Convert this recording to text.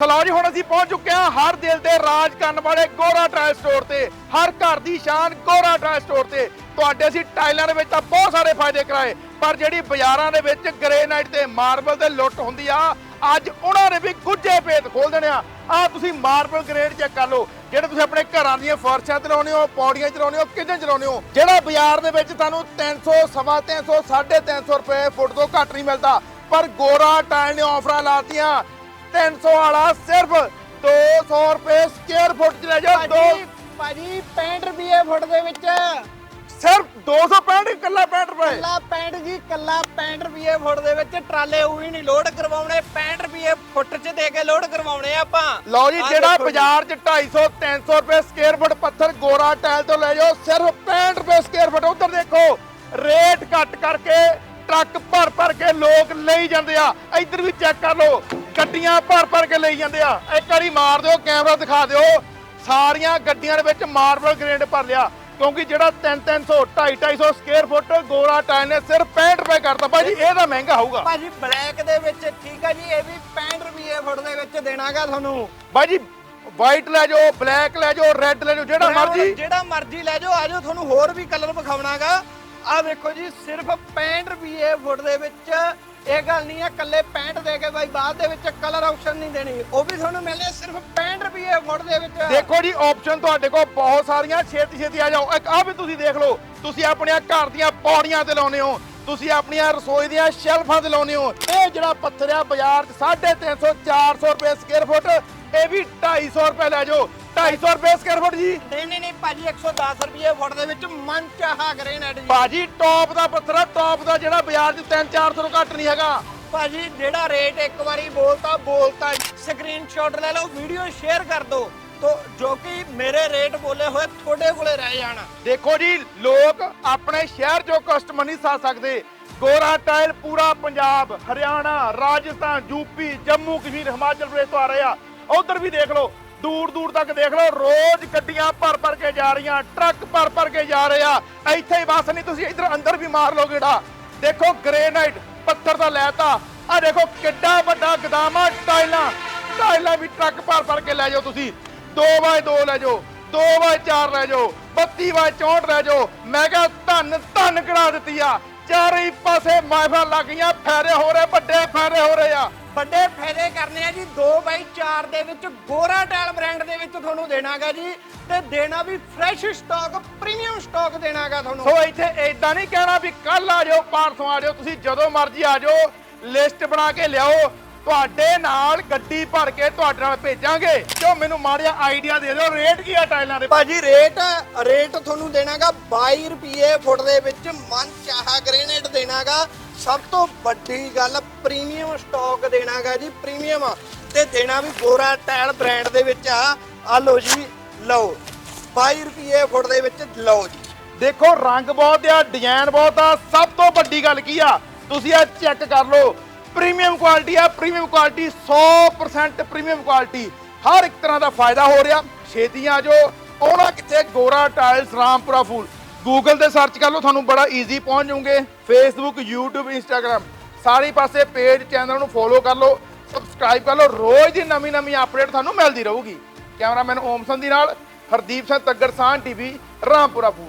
ਸਲਾਓ ਜੀ, ਹੁਣ ਅਸੀਂ ਪਹੁੰਚ ਚੁੱਕੇ ਹਾਂ ਹਰ ਦਿਲ ਦੇ ਰਾਜ ਕਰਨ ਵਾਲੇ ਗੋਰਾ ਟਾਇਲ ਸਟੋਰ ਤੇ। ਹਰ ਘਰ ਦੀ ਸ਼ਾਨ ਗੋਰਾ ਟਾਇਲ ਸਟੋਰ ਤੇ। ਤੁਹਾਡੇ ਅਸੀਂ ਟਾਈਲਾਂ ਦੇ ਵਿੱਚ ਤਾਂ ਬਹੁਤ ਸਾਰੇ ਫਾਇਦੇ ਕਰਾਏ, ਪਰ ਜਿਹੜੀ ਬਾਜ਼ਾਰਾਂ ਦੇ ਵਿੱਚ ਗ੍ਰੇਨਾਈਟ ਤੇ ਮਾਰਬਲ ਤੇ ਲੁੱਟ ਹੁੰਦੀ ਆ, ਅੱਜ ਉਹਨਾਂ ਨੇ ਵੀ ਗੁੱਜੇ ਭੇਤ ਖੋਲ ਦੇਣੇ ਆ। ਆ ਤੁਸੀਂ ਮਾਰਬਲ ਗ੍ਰੇਡ ਚੈੱਕ ਕਰ ਲਓ, ਜਿਹੜੇ ਤੁਸੀਂ ਆਪਣੇ ਘਰਾਂ ਦੀਆਂ ਫਰਸ਼ਾਂ ਤੇ ਲਾਉਣੇ ਹੋ, ਪੌੜੀਆਂ 'ਚ ਲਾਉਣੇ ਹੋ ਕਿਚਨ 'ਚ ਲਾਉਣੇ ਹੋ? ਜਿਹੜਾ ਬਾਜ਼ਾਰ ਦੇ ਵਿੱਚ ਤੁਹਾਨੂੰ 300 ਸਵਾ 300 350 ਰੁਪਏ ਫੁੱਟ ਤੋਂ ਘੱਟ ਨਹੀਂ ਮਿਲਦਾ, ਪਰ ਗੋਰਾ ਟਾਇਲ ਨੇ ਆਫਰਾਂ ਲਾਤੀਆਂ 300 ਵਾਲਾ ਸਿਰਫ 200 ਰੁਪਏ ਸਕੁਅਰ ਫੁੱਟ 'ਚ ਲੈ ਜਾਓ ਦੋ ਭਾਜੀ 65 ਰੁਪਏ ਫੁੱਟ ਦੇ ਵਿੱਚ। ਸਿਰਫ 265 ਇਕੱਲਾ 65 ਰੁਪਏ। ਕੱਲਾ 65 ਜੀ ਕੱਲਾ 65 ਰੁਪਏ ਫੁੱਟ ਦੇ ਵਿੱਚ ਟਰਾਲੇ ਉਹੀ ਨਹੀਂ ਲੋਡ ਕਰਵਾਉਣੇ 65 ਰੁਪਏ ਫੁੱਟ 'ਚ ਦੇ ਕੇ ਲੋਡ ਕਰਵਾਉਣੇ ਆ ਆਪਾਂ। ਲਓ ਜੀ ਆਹ ਜਿਹੜਾ ਦੇਖੋ ਜੀ। ਬਾਜ਼ਾਰ 'ਚ 250 300 ਰੁਪਏ ਸਕੁਅਰ ਫੁੱਟ ਪੱਥਰ ਗੋਰਾ ਟਾਇਲ ਤੋਂ ਲੈ ਜਾਓ ਸਿਰਫ 65 ਰੁਪਏ ਸਕੁਅਰ ਫੁੱਟ ਉਧਰ ਦੇਖੋ ਰੇਟ ਘੱਟ ਕਰਕੇ ਟਰੱਕ ਭਰ ਭਰ ਕੇ ਲੋਕ ਲਈ ਜਾਂਦੇ ਆ। ਇੱਧਰ ਵੀ ਚੈੱਕ ਕਰ ਲਓ ਗੱਡੀਆਂ ਭਰ ਭਰ ਕੇ ਲਈ ਜਾਂਦੇ ਆ। ਇੱਕ ਵਾਰੀ ਮਾਰ ਦਿਓ ਕੈਮਰਾ ਦਿਖਾ ਦਿਓ। ਸਾਰੀਆਂ ਗੱਡੀਆਂ ਦੇ ਵਿੱਚ ਮਾਰਬਲ ਗ੍ਰੇਡ ਭਰ ਲਿਆ। ਕਿਉਂਕਿ ਜਿਹੜਾ 3 300 250 250 ਸਕੁਅਰ ਫੁੱਟ ਗੋਰਾ ਟਾਇਲ ਨੇ ਸਿਰਫ 65 ਰੁਪਏ ਕਰਤਾ। ਭਾਜੀ ਇਹ ਤਾਂ ਮਹਿੰਗਾ ਹੋਊਗਾ। ਭਾਜੀ ਬਲੈਕ ਦੇ ਵਿੱਚ ਠੀਕ ਆ ਜੀ ਇਹ ਵੀ 65 ਰੁਪਏ ਫੁੱਟ ਦੇ ਵਿੱਚ ਦੇਣਾਗਾ ਤੁਹਾਨੂੰ। ਭਾਜੀ ਵਾਈਟ ਲੈ ਜਾਓ ਬਲੈਕ ਲੈ ਜਾਓ ਰੈੱਡ ਲੈ ਜਾਓ ਜਿਹੜਾ ਮਰਜ਼ੀ। ਜਿਹੜਾ ਮਰਜ਼ੀ ਲੈ ਜਾਓ ਆਜੋ ਤੁਹਾਨੂੰ ਹੋਰ ਵੀ ਕਲਰ ਵਿਖਾਉਣਾਗਾ ਆ ਵੇਖੋ ਜੀ, ਸਿਰਫ 65 ਰੁਪਏ ਫੁੱਟ ਦੇ ਵਿੱਚ, ਇਹ ਗੱਲ ਨਹੀਂ ਆ ਕੱਲੇ 65 ਦੇ ਕੇ ਬਾਈ ਬਾਅਦ ਦੇ ਵਿੱਚ ਕਲਰ ਆਪਸ਼ਨ ਨਹੀਂ ਦੇਣੀ। ਉਹ ਵੀ ਤੁਹਾਨੂੰ ਮਿਲਣੇ ਸਿਰਫ 65 ਰੁਪਏ ਫੁੱਟ ਦੇ ਵਿੱਚ। ਦੇਖੋ ਜੀ ਆਪਸ਼ਨ ਤੁਹਾਡੇ ਕੋਲ ਬਹੁਤ ਸਾਰੀਆਂ ਛੇਤੀ ਛੇਤੀ ਆ ਜਾਓ। ਇੱਕ ਆ ਵੀ ਤੁਸੀਂ ਦੇਖ ਲਓ, ਤੁਸੀਂ ਆਪਣੀਆਂ ਘਰ ਦੀਆਂ ਪੌੜੀਆਂ ਤੇ ਲਾਉਨੇ ਹੋ, ਤੁਸੀਂ ਆਪਣੀਆਂ ਰਸੋਈ ਦੀਆਂ ਸ਼ੈਲਫਾਂ ਤੇ ਲਾਉਨੇ ਹੋ। ਇਹ ਜਿਹੜਾ ਪੱਥਰ ਆ ਬਾਜ਼ਾਰ 'ਚ 350 400 ਰੁਪਏ ਸਕੁਅਰ ਫੁੱਟ ਇਹ ਵੀ 250 ਰੁਪਏ ਲੈ ਜਾਓ। 250 ਰੁਪਏ ਸਕੁਅਰ ਫੁੱਟ ਜੀ। ਨਹੀਂ ਨਹੀਂ ਨਹੀਂ ਭਾਜੀ 110 ਰੁਪਏ ਫੁੱਟ ਦੇ ਵਿੱਚ ਮਨ ਚਾਹਾ ਗ੍ਰੇਨਾਈਟ ਜੀ। ਬਾਜੀ ਟੌਪ ਦਾ ਪੱਥਰ ਆ ਟੌਪ ਦਾ ਜਿਹੜਾ ਬਾਜ਼ਾਰ 'ਚ 3-400 ਤੋਂ ਘੱਟ ਨਹੀਂ ਹੈਗਾ। ਭਾਜੀ ਜਿਹੜਾ ਰੇਟ ਇੱਕ ਵਾਰੀ ਬੋਲਤਾ ਬੋਲਤਾ ਸਕਰੀਨਸ਼ਾਟ ਲੈ ਲਓ ਵੀਡੀਓ ਸ਼ੇਅਰ ਕਰ ਦਿਓ। ਤੋ ਜੋ ਕਿ ਮੇਰੇ ਰੇਟ ਬੋਲੇ ਹੋਏ ਤੁਹਾਡੇ ਕੋਲੇ ਰਹਿ ਜਾਣ। ਦੇਖੋ ਜੀ ਲੋਕ ਆਪਣੇ ਸ਼ਹਿਰ ਚੋਂ ਕਸਟਮਰ ਨਹੀਂ ਸਾ ਸਕਦੇ। ਗੋਰਾ ਟਾਇਲ ਪੂਰਾ ਪੰਜਾਬ ਹਰਿਆਣਾ ਰਾਜਸਥਾਨ ਯੂਪੀ ਜੰਮੂ ਕਸ਼ਮੀਰ ਹਿਮਾਚਲ ਪ੍ਰਦੇਸ਼ ਤੋਂ ਆ ਰਹੇ ਆ। ਉਧਰ ਵੀ ਦੇਖ ਲਓ ਦੂਰ ਦੂਰ ਤੱਕ ਦੇਖ ਲਓ, ਰੋਜ਼ ਗੱਡੀਆਂ ਭਰ ਭਰ ਕੇ ਜਾ ਰਹੀਆਂ, ਟਰੱਕ ਭਰ ਭਰ ਕੇ ਜਾ ਰਹੇ ਆ। ਇੱਥੇ ਹੀ ਬਸ ਨਹੀਂ, ਤੁਸੀਂ ਇੱਧਰ ਅੰਦਰ ਵੀ ਮਾਰ ਲਓ ਗੇੜਾ। ਦੇਖੋ ਗ੍ਰੇਨਾਈਟ ਪੱਥਰ ਦਾ ਲੈਤਾ। ਆ ਦੇਖੋ, ਕਿੱਡਾ ਵੱਡਾ ਗਦਾਮ ਆ ਟਾਈਲਾਂ। ਟਾਈਲਾਂ ਵੀ ਟਰੱਕ ਭਰ ਭਰ ਕੇ ਲੈ ਜਾਓ ਤੁਸੀਂ। 2x2 ਲੈ ਜਾਓ 2x4 ਲੈ ਜਾਓ 32x64 ਲੈ ਜਾਓ। ਮੈਂ ਕਿਹਾ, ਧੰਨ ਧੰਨ ਕਢਾ ਦਿੱਤੀ ਆ। ਚਾਰੇ ਪਾਸੇ ਮਹਿਫਲ ਲੱਗ ਗਈਆਂ, ਫੈਰੇ ਹੋ ਰਹੇ, ਵੱਡੇ ਫੈਰੇ ਹੋ ਰਹੇ ਆ। ਵੱਡੇ ਫਾਇਦੇ ਕਰਨੇ ਆ ਜੀ। 2x4 ਦੇ ਵਿੱਚ ਗੋਰਾ ਟੈਲ ਬ੍ਰਾਂਡ ਦੇ ਵਿੱਚ ਤੁਹਾਨੂੰ ਦੇਣਾਗਾ ਜੀ। ਤੇ ਦੇਣਾ ਵੀ ਫਰੈਸ਼ ਸਟਾਕ ਪ੍ਰੀਮੀਅਮ ਸਟਾਕ ਦੇਣਾਗਾ ਤੁਹਾਨੂੰ। ਸੋ ਇੱਥੇ ਏਦਾਂ ਨਹੀਂ ਕਹਿਣਾ ਵੀ ਕੱਲ ਆ ਜਾਓ ਪਰਸੋਂ ਆ ਜਾਓ ਤੁਸੀਂ ਜਦੋਂ ਮਰਜ਼ੀ ਆ ਜਾਓ ਲਿਸਟ ਬਣਾ ਕੇ ਲਿਆਓ। ਤੁਹਾਡੇ ਨਾਲ ਗੱਡੀ ਭਰ ਕੇ ਤੁਹਾਡੇ ਨਾਲ ਭੇਜਾਂਗੇ। ਜੋ ਮੈਨੂੰ ਮਾੜਿਆ ਆਈਡੀਆ ਦੇ ਦਿਓ ਰੇਟ ਕੀ ਆ ਟਾਈਲਾਂ ਦੇ ਭਾਜੀ ਰੇਟ ਰੇਟ ਤੁਹਾਨੂੰ ਦੇਣਾਗਾ। 22 ਰੁਪਏ ਫੁੱਟ ਦੇ ਵਿੱਚ ਮਨ ਚਾਹਾ ਗ੍ਰੇਨਾਈਟ ਦੇਣਾਗਾ। ਸਭ ਤੋਂ ਵੱਡੀ ਗੱਲ ਪ੍ਰੀਮੀਅਮ ਸਟਾਕ ਦੇਣਾਗਾ ਜੀ, ਪ੍ਰੀਮੀਅਮ। ਤੇ ਦੇਣਾ ਵੀ ਗੋਰਾ ਟਾਇਲ ਬ੍ਰਾਂਡ ਦੇ ਵਿੱਚ ਆ। ਆ ਲਓ ਜੀ, ਲਓ। 22 ਰੁਪਏ ਫੁੱਟ ਦੇ ਵਿੱਚ ਲਓ ਜੀ। ਦੇਖੋ, ਰੰਗ ਬਹੁਤ ਆ, ਡਿਜ਼ਾਈਨ ਬਹੁਤ ਆ। ਸਭ ਤੋਂ ਵੱਡੀ ਗੱਲ ਕੀ ਆ? ਤੁਸੀਂ ਇਹ ਚੈੱਕ ਕਰ ਲਓ। ਪ੍ਰੀਮੀਅਮ ਕੁਆਲਿਟੀ ਆ, ਪ੍ਰੀਮੀਅਮ ਕੁਆਲਿਟੀ 100% ਪ੍ਰੀਮੀਅਮ ਕੁਆਲਿਟੀ। ਹਰ ਇੱਕ ਤਰ੍ਹਾਂ ਦਾ ਫਾਇਦਾ ਹੋ ਰਿਹਾ। ਛੇਤੀ ਆ ਜਾਓ। ਆਉਣਾ ਕਿੱਥੇ? ਗੋਰਾ ਟਾਇਲਸ, ਰਾਮਪੁਰਾ ਫੂਲ। ਗੂਗਲ ਤੇ ਸਰਚ ਕਰ ਲਓ, ਤੁਹਾਨੂੰ ਬੜਾ ਈਜ਼ੀ ਪਹੁੰਚ ਜਾਓਗੇ ਫੇਸਬੁੱਕ YouTube, Instagram, ਸਾਰੇ ਪਾਸੇ ਪੇਜ ਚੈਨਲ ਨੂੰ ਫੋਲੋ ਕਰ ਲਓ ਸਬਸਕ੍ਰਾਈਬ ਕਰ ਲਓ, ਰੋਜ਼ ਦੀ ਨਵੀਂ ਨਵੀਂ ਅਪਡੇਟ ਤੁਹਾਨੂੰ ਮਿਲਦੀ ਰਹੂਗੀ। ਕੈਮਰਾਮੈਨ ਓਮਸਨ ਦੀ ਨਾਲ, ਹਰਦੀਪ ਸਿੰਘ ਤੱਗਰ ਸਾਹ ਟੀਵੀ ਰਾਮਪੁਰਾ ਫੂਲ